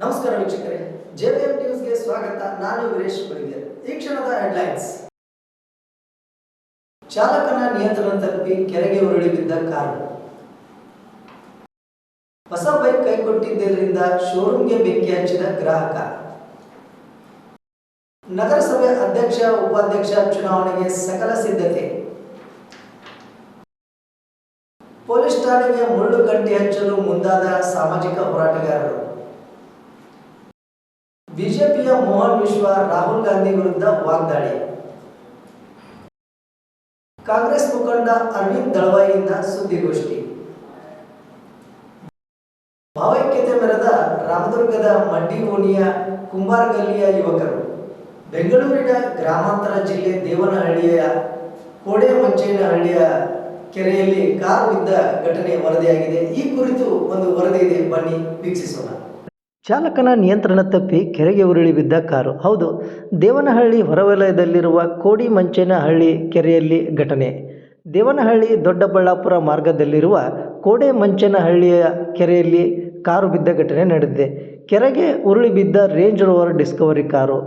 ನಮಸ್ಕಾರ ವೀಕ್ಷಕರೇ. ಜೆಬಿಎಂ ನ್ಯೂಸ್ಗೆ ಸ್ವಾಗತ. ನಾನು ವೀರೇಶ್ ಬಳಿಗೇರ್ ಈ ಕ್ಷಣದ ಹೆಡ್ಲೈನ್ಸ್. ಚಾಲಕನ ನಿಯಂತ್ರಣ ತಪ್ಪಿ ಕೆರೆಗೆ ಉರುಳಿ ಬಿದ್ದ ಕಾರು. ಹೊಸ ಬೈಕ್ ಕೈಕೊಟ್ಟಿದ್ದರಿಂದ ಶೋರೂಮ್ಗೆ ಬೆಂಕಿ ಹಚ್ಚಿದ ಗ್ರಾಹಕ. ನಗರಸಭೆ ಅಧ್ಯಕ್ಷ, ಉಪಾಧ್ಯಕ್ಷ ಚುನಾವಣೆಗೆ ಸಕಲ ಸಿದ್ಧತೆ. ಪೊಲೀಸ್ ಠಾಣೆಗೆ ಮುಳ್ಳು ಕಟ್ಟಿ ಹಚ್ಚಲು ಮುಂದಾದ ಸಾಮಾಜಿಕ ಹೋರಾಟಗಾರರು. ಬಿಜೆಪಿಯ ಮೋಹನ್ ವಿಶ್ವ, ರಾಹುಲ್ ಗಾಂಧಿ ವಿರುದ್ಧ ವಾಗ್ದಾಳಿ. ಕಾಂಗ್ರೆಸ್ ಮುಖಂಡ ಅರವಿಂದ್ ದಳವಾಯಿಯಿಂದ ಸುದ್ದಿಗೋಷ್ಠಿ. ಭಾವೈಕ್ಯತೆ ಮೆರೆದ ರಾಮದುರ್ಗದ ಮಡ್ಡಿಗೋಣಿಯ ಕುಂಬಾರಗಲ್ಲಿಯ ಯುವಕರು. ಬೆಂಗಳೂರಿನ ಗ್ರಾಮಾಂತರ ಜಿಲ್ಲೆ ದೇವನಹಳ್ಳಿಯ ಕೋಡೆ ಮಂಚೇನಹಳ್ಳಿಯ ಕೆರೆಯಲ್ಲಿ ಕಾರು ಬಿದ್ದ ಘಟನೆ ವರದಿಯಾಗಿದೆ. ಈ ಕುರಿತು ಒಂದು ವರದಿ ಇದೆ. ಬನ್ನಿ ವೀಕ್ಷಿಸೋಣ. ಚಾಲಕನ ನಿಯಂತ್ರಣ ತಪ್ಪಿ ಕೆರೆಗೆ ಉರುಳಿ ಬಿದ್ದ ಕಾರು. ಹೌದು, ದೇವನಹಳ್ಳಿ ಹೊರವಲಯದಲ್ಲಿರುವ ಕೋಡಿ ಮಂಚೇನಹಳ್ಳಿ ಕೆರೆಯಲ್ಲಿ ಘಟನೆ. ದೇವನಹಳ್ಳಿ ದೊಡ್ಡಬಳ್ಳಾಪುರ ಮಾರ್ಗದಲ್ಲಿರುವ ಕೋಡೆ ಮಂಚೇನಹಳ್ಳಿಯ ಕೆರೆಯಲ್ಲಿ ಕಾರು ಬಿದ್ದ ಘಟನೆ ನಡೆದಿದೆ. ಕೆರೆಗೆ ಉರುಳಿ ಬಿದ್ದ Range Rover Discovery car.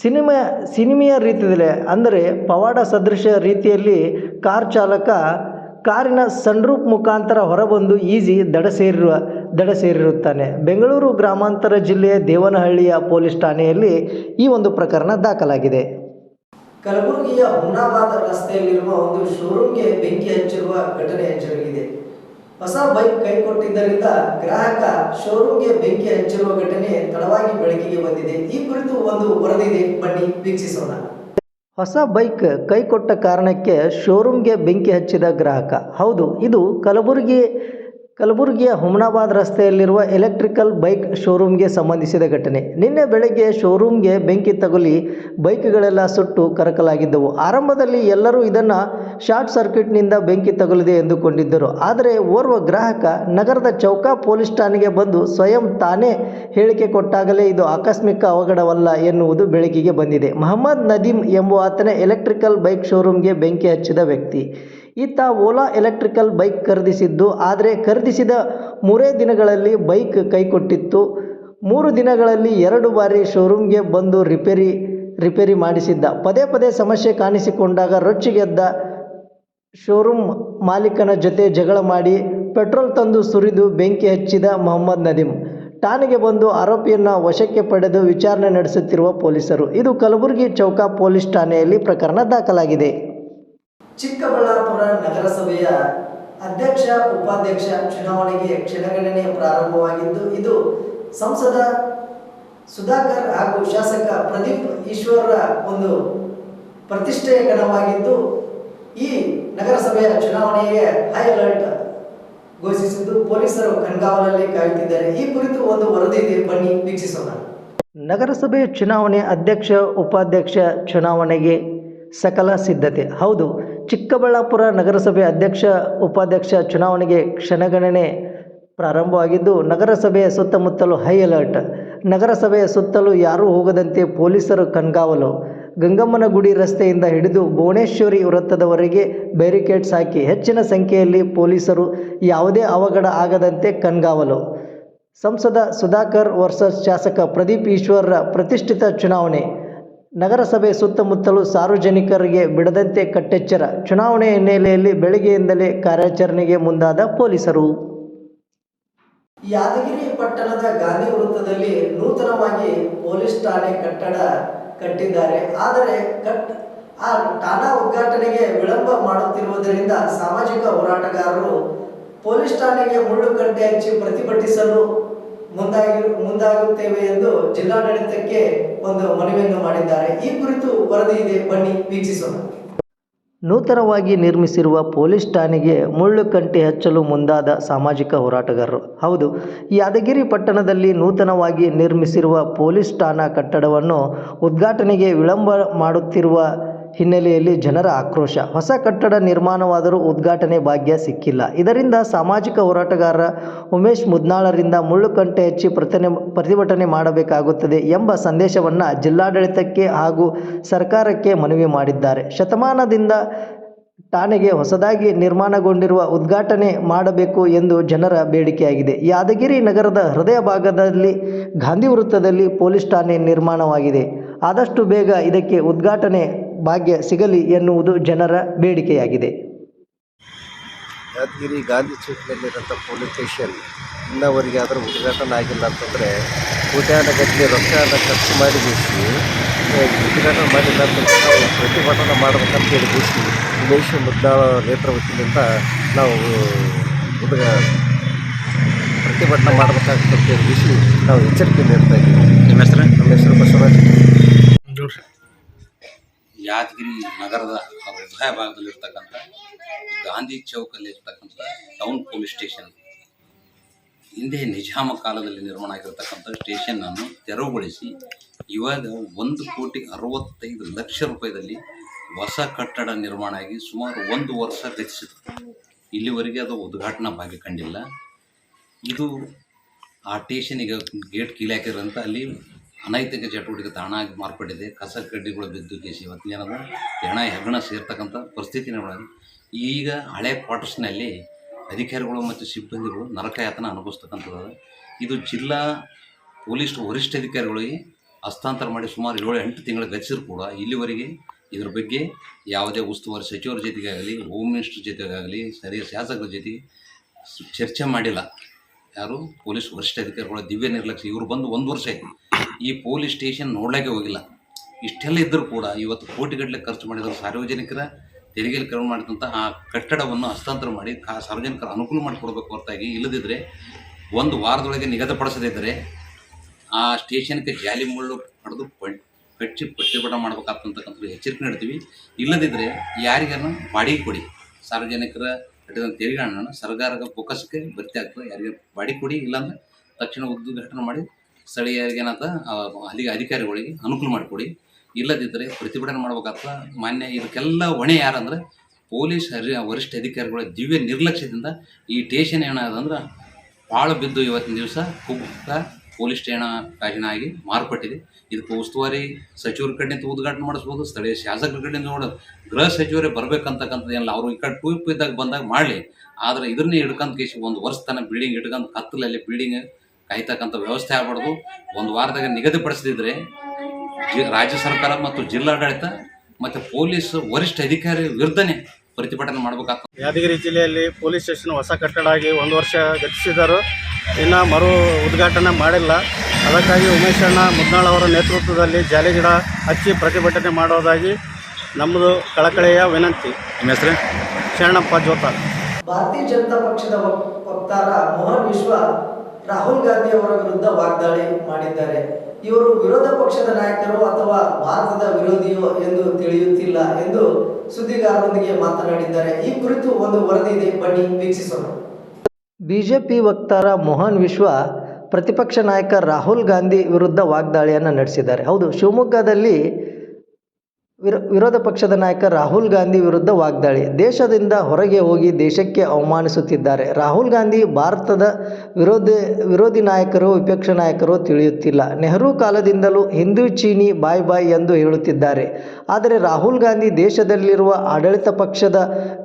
Cinema, ಸಿನಿಮೆಯ ರೀತಿಯಲ್ಲೇ, ಅಂದರೆ ಪವಾಡ ಸದೃಶ ರೀತಿಯಲ್ಲಿ ಕಾರ್ ಚಾಲಕ ಕಾರಿನ ಸನ್ರೂಪ್ ಮುಖಾಂತರ ಹೊರಬಂದು ಈಜಿ ದಡ ಸೇರಿರುವ, ದಡ ಸೇರಿರುತ್ತಾನೆ. ಬೆಂಗಳೂರು ಗ್ರಾಮಾಂತರ ಜಿಲ್ಲೆಯ ದೇವನಹಳ್ಳಿಯ ಪೊಲೀಸ್ ಠಾಣೆಯಲ್ಲಿ ಈ ಒಂದು ಪ್ರಕರಣ ದಾಖಲಾಗಿದೆ. ಕಲಬುರಗಿಯ ಹುಮ್ನಾಬಾದ್ ರಸ್ತೆಯಲ್ಲಿರುವ ಒಂದು ಶೋರೂಮ್ಗೆ ಬೆಂಕಿ ಹಚ್ಚಿರುವ ಘಟನೆ ಜರುಗಿದೆ. ಹೊಸ ಬೈಕ್ ಕೈಕೊಟ್ಟಿದ್ದರಿಂದ ಗ್ರಾಹಕ ಶೋರೂಮ್ಗೆ ಬೆಂಕಿ ಹಚ್ಚಿರುವ ಘಟನೆ ತಡವಾಗಿ ಬೆಳಕಿಗೆ ಬಂದಿದೆ. ಈ ಕುರಿತು ಒಂದು ವರದಿ ಇದೆ ಬನ್ನಿ ವೀಕ್ಷಿಸೋಣ. ಹೊಸ ಬೈಕ್ ಕೈಕೊಟ್ಟ ಕಾರಣಕ್ಕೆ ಶೋರೂಮ್ಗೆ ಬೆಂಕಿ ಹಚ್ಚಿದ ಗ್ರಾಹಕ. ಹೌದು ಇದು ಕಲಬುರಗಿ ಕಲಬುರಗಿಯ ಹುಮನಾಬಾದ್ ರಸ್ತೆಯಲ್ಲಿರುವ ಎಲೆಕ್ಟ್ರಿಕಲ್ ಬೈಕ್ ಶೋರೂಮ್ಗೆ ಸಂಬಂಧಿಸಿದ ಘಟನೆ. ನಿನ್ನೆ ಬೆಳಗ್ಗೆ ಶೋರೂಮ್ಗೆ ಬೆಂಕಿ ತಗುಲಿ ಬೈಕ್ಗಳೆಲ್ಲ ಸುಟ್ಟು ಕರಕಲಾಗಿದ್ದವು. ಆರಂಭದಲ್ಲಿ ಎಲ್ಲರೂ ಇದನ್ನು ಶಾರ್ಟ್ ಸರ್ಕ್ಯೂಟ್ನಿಂದ ಬೆಂಕಿ ತಗುಲಿದೆ ಎಂದುಕೊಂಡಿದ್ದರು. ಆದರೆ ಓರ್ವ ಗ್ರಾಹಕ ನಗರದ ಚೌಕಾ ಪೊಲೀಸ್ ಠಾಣೆಗೆ ಬಂದು ಸ್ವಯಂ ತಾನೇ ಹೇಳಿಕೆ ಕೊಟ್ಟಾಗಲೇ ಇದು ಆಕಸ್ಮಿಕ ಅವಘಡವಲ್ಲ ಎನ್ನುವುದು ಬೆಳಕಿಗೆ ಬಂದಿದೆ. ಮಹಮ್ಮದ್ ನದೀಮ್ ಎಂಬುವಾತನೇ ಎಲೆಕ್ಟ್ರಿಕಲ್ ಬೈಕ್ ಶೋರೂಮ್ಗೆ ಬೆಂಕಿ ಹಚ್ಚಿದ ವ್ಯಕ್ತಿ. ಈತ ಓಲಾ ಎಲೆಕ್ಟ್ರಿಕಲ್ ಬೈಕ್ ಖರೀದಿಸಿದ್ದು, ಆದರೆ ಖರೀದಿಸಿದ ಮೂರೇ ದಿನಗಳಲ್ಲಿ ಬೈಕ್ ಕೈಕೊಟ್ಟಿತ್ತು. ಮೂರು ದಿನಗಳಲ್ಲಿ ಎರಡು ಬಾರಿ ಶೋರೂಮ್ಗೆ ಬಂದು ರಿಪೇರಿ ರಿಪೇರಿ ಮಾಡಿಸಿದ್ದ. ಪದೇ ಪದೇ ಸಮಸ್ಯೆ ಕಾಣಿಸಿಕೊಂಡಾಗ ರೊಚ್ಚಿಗೆದ್ದ ಶೋರೂಮ್ ಮಾಲೀಕನ ಜೊತೆ ಜಗಳ ಮಾಡಿ ಪೆಟ್ರೋಲ್ ತಂದು ಸುರಿದು ಬೆಂಕಿ ಹಚ್ಚಿದ ಮೊಹಮ್ಮದ್ ನದೀಮ್. ಠಾಣೆಗೆ ಬಂದು ಆರೋಪಿಯನ್ನು ವಶಕ್ಕೆ ಪಡೆದು ವಿಚಾರಣೆ ನಡೆಸುತ್ತಿರುವ ಪೊಲೀಸರು. ಇದು ಕಲಬುರಗಿ ಚೌಕ ಪೊಲೀಸ್ ಠಾಣೆಯಲ್ಲಿ ಪ್ರಕರಣ ದಾಖಲಾಗಿದೆ. ಚಿಕ್ಕಬಳ್ಳಾಪುರ ನಗರಸಭೆಯ ಅಧ್ಯಕ್ಷ, ಉಪಾಧ್ಯಕ್ಷ ಚುನಾವಣೆಗೆ ಕ್ಷಣಗಣನೆ ಪ್ರಾರಂಭವಾಗಿದ್ದು, ಇದು ಸಂಸದ ಸುಧಾಕರ್ ಹಾಗೂ ಶಾಸಕ ಪ್ರದೀಪ್ ಈಶ್ವರರ ಒಂದು ಪ್ರತಿಷ್ಠೆಯ ಗಣವಾಗಿದ್ದು ಈ ನಗರಸಭೆಯ ಚುನಾವಣೆಗೆ ಹೈ ಅಲರ್ಟ್ ಘೋಷಿಸಿದ್ದು, ಪೊಲೀಸರು ಕಣ್ಗಾವಲಲ್ಲಿ ಕಾಯುತ್ತಿದ್ದಾರೆ. ಈ ಕುರಿತು ಒಂದು ವರದಿ ಇದೆ, ಬನ್ನಿ ವೀಕ್ಷಿಸೋಣ. ನಗರಸಭೆ ಚುನಾವಣೆ ಅಧ್ಯಕ್ಷ, ಉಪಾಧ್ಯಕ್ಷ ಚುನಾವಣೆಗೆ ಸಕಲ ಸಿದ್ಧತೆ. ಹೌದು ಚಿಕ್ಕಬಳ್ಳಾಪುರ ನಗರಸಭೆ ಅಧ್ಯಕ್ಷ, ಉಪಾಧ್ಯಕ್ಷ ಚುನಾವಣೆಗೆ ಕ್ಷಣಗಣನೆ ಪ್ರಾರಂಭವಾಗಿದ್ದು, ನಗರಸಭೆಯ ಸುತ್ತಮುತ್ತಲು ಹೈ ಅಲರ್ಟ್. ನಗರಸಭೆಯ ಸುತ್ತಲೂ ಯಾರೂ ಹೋಗದಂತೆ ಪೊಲೀಸರು ಕಣ್ಗಾವಲು. ಗಂಗಮ್ಮನಗುಡಿ ರಸ್ತೆಯಿಂದ ಹಿಡಿದು ಭುವನೇಶ್ವರಿ ವೃತ್ತದವರೆಗೆ ಬ್ಯಾರಿಕೇಡ್ಸ್ ಹಾಕಿ ಹೆಚ್ಚಿನ ಸಂಖ್ಯೆಯಲ್ಲಿ ಪೊಲೀಸರು ಯಾವುದೇ ಅವಘಡ ಆಗದಂತೆ ಕಣ್ಗಾವಲು. ಸಂಸದ ಸುಧಾಕರ್ ವರ್ಸಸ್ ಶಾಸಕ ಪ್ರದೀಪ್ ಈಶ್ವರ್ರ ಪ್ರತಿಷ್ಠಿತ ಚುನಾವಣೆ. ನಗರಸಭೆ ಸುತ್ತಮುತ್ತಲು ಸಾರ್ವಜನಿಕರಿಗೆ ಬಿಡದಂತೆ ಕಟ್ಟೆಚ್ಚರ. ಚುನಾವಣೆ ಹಿನ್ನೆಲೆಯಲ್ಲಿ ಬೆಳಗ್ಗೆಯಿಂದಲೇ ಕಾರ್ಯಾಚರಣೆಗೆ ಮುಂದಾದ ಪೊಲೀಸರು. ಯಾದಗಿರಿ ಪಟ್ಟಣದ ಗಾಂಧಿ ವೃತ್ತದಲ್ಲಿ ನೂತನವಾಗಿ ಪೊಲೀಸ್ ಠಾಣೆ ಕಟ್ಟಡ ಕಟ್ಟಿದ್ದಾರೆ. ಆದರೆ ಕಟ್, ಆ ಠಾಣಾ ಉದ್ಘಾಟನೆಗೆ ವಿಳಂಬ ಮಾಡುತ್ತಿರುವುದರಿಂದ ಸಾಮಾಜಿಕ ಹೋರಾಟಗಾರರು ಪೊಲೀಸ್ ಠಾಣೆಗೆ ಮುಳ್ಳು ಕಟ್ಟೆ ಹಚ್ಚಿ ಪ್ರತಿಭಟಿಸಲು ಮುಂದಾಗಿ ಮುಂದಾಗುತ್ತೇವೆ ಎಂದು ಜಿಲ್ಲಾಡಳಿತಕ್ಕೆ ಒಂದು ಮನವಿಯನ್ನು ಮಾಡಿದ್ದಾರೆ. ಈ ಕುರಿತು ವರದಿ ಇದೆ. ಬನ್ನಿ, ವೀಕ್ಷಿಸೋಣ. ನೂತನವಾಗಿ ನಿರ್ಮಿಸಿರುವ ಪೊಲೀಸ್ ಠಾಣೆಗೆ ಮುಳ್ಳು ಕಂಟಿ ಹಚ್ಚಲು ಮುಂದಾದ ಸಾಮಾಜಿಕ ಹೋರಾಟಗಾರರು. ಹೌದು, ಯಾದಗಿರಿ ಪಟ್ಟಣದಲ್ಲಿ ನೂತನವಾಗಿ ನಿರ್ಮಿಸಿರುವ ಪೊಲೀಸ್ ಠಾಣಾ ಕಟ್ಟಡವನ್ನು ಉದ್ಘಾಟನೆಗೆ ವಿಳಂಬ ಮಾಡುತ್ತಿರುವ ಹಿನ್ನೆಲೆಯಲ್ಲಿ ಜನರ ಆಕ್ರೋಶ. ಹೊಸ ಕಟ್ಟಡ ನಿರ್ಮಾಣವಾದರೂ ಉದ್ಘಾಟನೆ ಭಾಗ್ಯ ಸಿಕ್ಕಿಲ್ಲ. ಇದರಿಂದ ಸಾಮಾಜಿಕ ಹೋರಾಟಗಾರ ಉಮೇಶ್ ಮುದ್ನಾಳರಿಂದ ಮುಳ್ಳುಕಂಟೆ ಹೆಚ್ಚಿ ಪ್ರತಿನೆ, ಪ್ರತಿಭಟನೆ ಮಾಡಬೇಕಾಗುತ್ತದೆ ಎಂಬ ಸಂದೇಶವನ್ನು ಜಿಲ್ಲಾಡಳಿತಕ್ಕೆ ಹಾಗೂ ಸರ್ಕಾರಕ್ಕೆ ಮನವಿ ಮಾಡಿದ್ದಾರೆ. ಶತಮಾನದಿಂದ ಠಾಣೆಗೆ ಹೊಸದಾಗಿ ನಿರ್ಮಾಣಗೊಂಡಿರುವ ಉದ್ಘಾಟನೆ ಮಾಡಬೇಕು ಎಂದು ಜನರ ಬೇಡಿಕೆಯಾಗಿದೆ. ಯಾದಗಿರಿ ನಗರದ ಹೃದಯ ಭಾಗದಲ್ಲಿ ಗಾಂಧಿ ವೃತ್ತದಲ್ಲಿ ಪೊಲೀಸ್ ಠಾಣೆ ನಿರ್ಮಾಣವಾಗಿದೆ. ಆದಷ್ಟು ಬೇಗ ಇದಕ್ಕೆ ಉದ್ಘಾಟನೆ ಭಾಗ್ಯ ಸಿಗಲಿ ಎನ್ನುವುದು ಜನರ ಬೇಡಿಕೆಯಾಗಿದೆ. ಯಾದಗಿರಿ ಗಾಂಧಿ ಚೌಕ್ನಲ್ಲಿರೋಂಥ ಪೊಲೀಸ್ ಸ್ಟೇಷನ್ ಇನ್ನವರೆಗೆ ಅದರ ಉದ್ಘಾಟನೆ ಆಗಿಲ್ಲ ಅಂತಂದರೆ ಕೋಟ್ಯಾನಗಟ್ಟಲೆ ರೊಕ್ಕನ ಖರ್ಚು ಮಾಡಿ ಬೀಸಿ ಉದ್ಘಾಟನೆ ಮಾಡಿಲ್ಲ ಅಂತಂದರೆ ನಾವು ಪ್ರತಿಭಟನೆ ಮಾಡಬೇಕಂತ ಹೇಳಿ ಬೀಸಿ ಉಮೇಶ್ ಮುದ್ದಾಳ ನೇತೃತ್ವದಿಂದ ನಾವು ಉದ್ಘ ಪ್ರತಿಭಟನೆ ಮಾಡಬೇಕಾಗ್ತಂತ ಅಂತ ಹೇಳಿ ಬೀಸಿ ನಾವು ಎಚ್ಚರಿಕೆ ನೀಡ್ತಾ ಇದ್ದೀವಿ. ನಿಮ್ಮ ಹೆಸರು? ನಮ್ಮ ಹೆಸರು ಬಸವರಾಜ್. ಯಾದಗಿರಿ ನಗರದ ಹೃದಯ ಭಾಗದಲ್ಲಿರ್ತಕ್ಕಂಥ ಗಾಂಧಿ ಚೌಕಲ್ಲಿ ಇರ್ತಕ್ಕಂಥ ಟೌನ್ ಪೊಲೀಸ್ ಸ್ಟೇಷನ್ ಹಿಂದೆ ನಿಜಾಮ ಕಾಲದಲ್ಲಿ ನಿರ್ಮಾಣ ಆಗಿರ್ತಕ್ಕಂಥ ಸ್ಟೇಷನ್ನನ್ನು ತೆರವುಗೊಳಿಸಿ ಇವಾಗ ಒಂದು ಕೋಟಿ ಅರವತ್ತೈದು ಲಕ್ಷ ರೂಪಾಯಿದಲ್ಲಿ ಹೊಸ ಕಟ್ಟಡ ನಿರ್ಮಾಣ ಆಗಿ ಸುಮಾರು ಒಂದು ವರ್ಷ ಗತಿಸಿತು ಇಲ್ಲಿವರೆಗೆ ಅದು ಉದ್ಘಾಟನಾ ಭಾಗ್ಯ ಕಂಡಿಲ್ಲ. ಇದು ಆ ಸ್ಟೇಷನಿಗೆ ಗೇಟ್ ಕೀಲಿ ಹಾಕಿರೋಂಥ ಅಲ್ಲಿ ಅನೈತಿಕ ಚಟುವಟಿಕೆ ತಾಣ ಆಗಿ ಮಾರ್ಪಟ್ಟಿದೆ. ಕಸ ಕಡ್ಡಿಗಳು ಬಿದ್ದು ಕೇಸಿ ಇವತ್ತಿನ ಏನದ ಹೆಣ ಹೆಗ್ಗಣ ಸೇರ್ತಕ್ಕಂಥ ಪರಿಸ್ಥಿತಿ ನಿರ್ಮಾಣ. ಈಗ ಹಳೆ ಕ್ವಾರ್ಟರ್ಸ್ನಲ್ಲಿ ಅಧಿಕಾರಿಗಳು ಮತ್ತು ಸಿಬ್ಬಂದಿಗಳು ನರಕಯಾತನ ಅನುಭವಿಸ್ತಕ್ಕಂಥದ್ದು. ಇದು ಜಿಲ್ಲಾ ಪೊಲೀಸ್ ವರಿಷ್ಠ ಅಧಿಕಾರಿಗಳಿಗೆ ಹಸ್ತಾಂತರ ಮಾಡಿ ಸುಮಾರು ಏಳು ಎಂಟು ತಿಂಗಳ ಗತಿಸಿದ್ರು ಕೂಡ. ಇಲ್ಲಿವರೆಗೆ ಇದ್ರ ಬಗ್ಗೆ ಯಾವುದೇ ಉಸ್ತುವಾರಿ ಸಚಿವರ ಜೊತೆಗಾಗಲಿ, ಹೋಮ್ ಮಿನಿಸ್ಟರ್ ಜೊತೆಗಾಗಲಿ, ಸ್ಥಳೀಯ ಶಾಸಕರ ಜೊತೆಗೆ ಚರ್ಚೆ ಮಾಡಿಲ್ಲ. ಯಾರು? ಪೊಲೀಸ್ ವರಿಷ್ಠಾಧಿಕಾರಿಗಳ ದಿವ್ಯ ನಿರ್ಲಕ್ಷ್ಯ, ಇವರು ಬಂದು ಒಂದು ವರ್ಷ ಆಯ್ತು. ಈ ಪೊಲೀಸ್ ಸ್ಟೇಷನ್ ನೋಡ್ಲಿಕ್ಕೆ ಹೋಗಿಲ್ಲ. ಇಷ್ಟೆಲ್ಲ ಇದ್ದರೂ ಕೂಡ ಇವತ್ತು ಕೋಟಿಗಟ್ಟಲೆ ಖರ್ಚು ಮಾಡಿದ್ರು ಸಾರ್ವಜನಿಕರ, ತೆರಿಗೆಯಲ್ಲಿ ಕಡಿಮೆ ಮಾಡಿದಂಥ ಆ ಕಟ್ಟಡವನ್ನು ಹಸ್ತಾಂತರ ಮಾಡಿ ಆ ಸಾರ್ವಜನಿಕರ ಅನುಕೂಲ ಮಾಡಿಕೊಡ್ಬೇಕು ಹೊರತಾಗಿ. ಇಲ್ಲದಿದ್ದರೆ ಒಂದು ವಾರದೊಳಗೆ ನಿಗದಿಪಡಿಸದಿದ್ದರೆ ಆ ಸ್ಟೇಷನ್ಗೆ ಜಾಲಿ ಮುಳ್ಳು ಪಡೆದು ಕಟ್ಟಿ ಪ್ರತಿಭಟನೆ ಮಾಡ್ಬೇಕಾಗ್ತಕ್ಕಂಥದ್ದು ಎಚ್ಚರಿಕೆ ನೀಡ್ತೀವಿ. ಇಲ್ಲದಿದ್ದರೆ ಯಾರಿಗಾರು ಬಾಡಿಗೆ ಕೊಡಿ. ಸಾರ್ವಜನಿಕರ ತೆರಿಗೆ ಹಣನ ಸರ್ಕಾರದ ಫೋಕಸ್ಗೆ ಭರ್ತಿ ಆಗ್ತದೆ. ಯಾರಿಗೆ ಬಾಡಿ ಕೊಡಿ, ಇಲ್ಲಾಂದ್ರೆ ತಕ್ಷಣ ಉದ್ಘಾಟನೆ ಮಾಡಿ ಸ್ಥಳೀಯರಿಗೆ ಏನಂತ ಅಲ್ಲಿಗೆ ಅಧಿಕಾರಿಗಳಿಗೆ ಅನುಕೂಲ ಮಾಡಿಕೊಡಿ. ಇಲ್ಲದಿದ್ದರೆ ಪ್ರತಿಭಟನೆ ಮಾಡ್ಬೇಕಾಗ್ತದೆ ಮಾನ್ಯ ಇದಕ್ಕೆಲ್ಲ ಹೊಣೆ ಯಾರಂದ್ರೆ, ಪೊಲೀಸ್ ಹರಿ, ವರಿಷ್ಠ ಅಧಿಕಾರಿಗಳ ದಿವ್ಯ ನಿರ್ಲಕ್ಷ್ಯದಿಂದ ಈ ಟೇಷನ್ ಏನಾದಂದ್ರೆ ಭಾಳ ಬಿದ್ದು ಇವತ್ತಿನ ದಿವಸ ಕುಗ್ಗ ಪೊಲೀಸ್ ಠಾಣಾ ಆಗಿ ಮಾರ್ಪಟ್ಟಿದೆ. ಇದಕ್ಕೆ ಉಸ್ತುವಾರಿ ಸಚಿವರ ಕಡೆಯಿಂದ ಉದ್ಘಾಟನೆ ಮಾಡಿಸ್ಬೋದು, ಸ್ಥಳೀಯ ಶಾಸಕರ ಕಡೆಯಿಂದ ನೋಡೋದು ಗೃಹ ಸಚಿವರೇ ಬರಬೇಕಂತಕ್ಕಂಥದ್ದೆಲ್ಲ ಅವರು ಈ ಕಡೆ ಟೂಪ್ ಇದ್ದಾಗ ಬಂದಾಗ ಮಾಡಲಿ. ಆದರೆ ಇದನ್ನೇ ಹಿಡ್ಕೊಂಡು ಕೇಸಿ ಒಂದು ವರ್ಷ ತನಕ ಬಿಲ್ಡಿಂಗ್ ಹಿಡ್ಕೊಂಡು ಕತ್ತಲಲ್ಲಿ ಬಿಲ್ಡಿಂಗ್ ಕಾಯ್ತಕ್ಕಂಥ ವ್ಯವಸ್ಥೆ ಆಗ್ಬಾರ್ದು. ಒಂದು ವಾರದಾಗ ನಿಗದಿಪಡಿಸದಿದ್ರೆ ಜಿ, ರಾಜ್ಯ ಸರ್ಕಾರ ಮತ್ತು ಜಿಲ್ಲಾಡಳಿತ ಮತ್ತು ಪೊಲೀಸ್ ವರಿಷ್ಠ ಅಧಿಕಾರಿ ವಿರುದ್ಧನೇ ಪ್ರತಿಭಟನೆ ಮಾಡಬೇಕಾಗ್ತದೆ. ಯಾದಗಿರಿ ಜಿಲ್ಲೆಯಲ್ಲಿ ಪೊಲೀಸ್ ಸ್ಟೇಷನ್ ಹೊಸ ಕಟ್ಟಡ ಆಗಿ ಒಂದು ವರ್ಷ ಗತಿಸಿದರು. ಇನ್ನು ಮರು ಉದ್ಘಾಟನೆ ಮಾಡಿಲ್ಲ. ಅದಕ್ಕಾಗಿ ಉಮೇಶ್ ಅಣ್ಣ ಮುದ್ನಾಳ್ ಅವರ ನೇತೃತ್ವದಲ್ಲಿ ಜಾಲಿ ಗಿಡ ಹಚ್ಚಿ ಪ್ರತಿಭಟನೆ ಮಾಡೋದಾಗಿ ನಮ್ಮದು ಕಳಕಳಿಯ ವಿನಂತಿ. ನಿಮ್ಮ ಹೆಸರು? ಶರಣಪ್ಪ ಜೋತ ಭಾರತೀಯ ಜನತಾ ಪಕ್ಷದ ವಕ್- ವಕ್ತಾರ ಮೋಹನ್ ವಿಶ್ವ ರಾಹುಲ್ ಗಾಂಧಿ ಅವರ ವಿರುದ್ಧ ವಾಗ್ದಾಳಿ ಮಾಡಿದ್ದಾರೆ. ಇವರು ವಿರೋಧ ಪಕ್ಷದ ನಾಯಕರು ಅಥವಾ ಭಾರತದ ವಿರೋಧಿಯೋ ಎಂದು ತಿಳಿಯುತ್ತಿಲ್ಲ ಎಂದು ಸುದ್ದಿಗಾರರೊಂದಿಗೆ ಮಾತನಾಡಿದ್ದಾರೆ. ಈ ಕುರಿತು ಒಂದು ವರದಿ ಇದೆ. ಬನ್ನಿ ವೀಕ್ಷಿಸೋಣ. ಬಿಜೆಪಿ ವಕ್ತಾರ ಮೋಹನ್ ವಿಶ್ವ ಪ್ರತಿಪಕ್ಷ ನಾಯಕ ರಾಹುಲ್ ಗಾಂಧಿ ವಿರುದ್ಧ ವಾಗ್ದಾಳಿಯನ್ನು ನಡೆಸಿದ್ದಾರೆ. ಹೌದು ಶಿವಮೊಗ್ಗದಲ್ಲಿ ವಿರೋ, ವಿರೋಧ ಪಕ್ಷದ ನಾಯಕ ರಾಹುಲ್ ಗಾಂಧಿ ವಿರುದ್ಧ ವಾಗ್ದಾಳಿ. ದೇಶದಿಂದ ಹೊರಗೆ ಹೋಗಿ ದೇಶಕ್ಕೆ ಅವಮಾನಿಸುತ್ತಿದ್ದಾರೆ. ರಾಹುಲ್ ಗಾಂಧಿ ಭಾರತದ ವಿರೋಧಿ ವಿರೋಧಿ ನಾಯಕರು, ವಿಪಕ್ಷ ನಾಯಕರು ತಿಳಿಯುತ್ತಿಲ್ಲ. ನೆಹರು ಕಾಲದಿಂದಲೂ ಹಿಂದೂ ಚೀನಿ ಬಾಯ್ ಬಾಯ್ ಎಂದು ಹೇಳುತ್ತಿದ್ದಾರೆ. ಆದರೆ ರಾಹುಲ್ ಗಾಂಧಿ ದೇಶದಲ್ಲಿರುವ ಆಡಳಿತ ಪಕ್ಷದ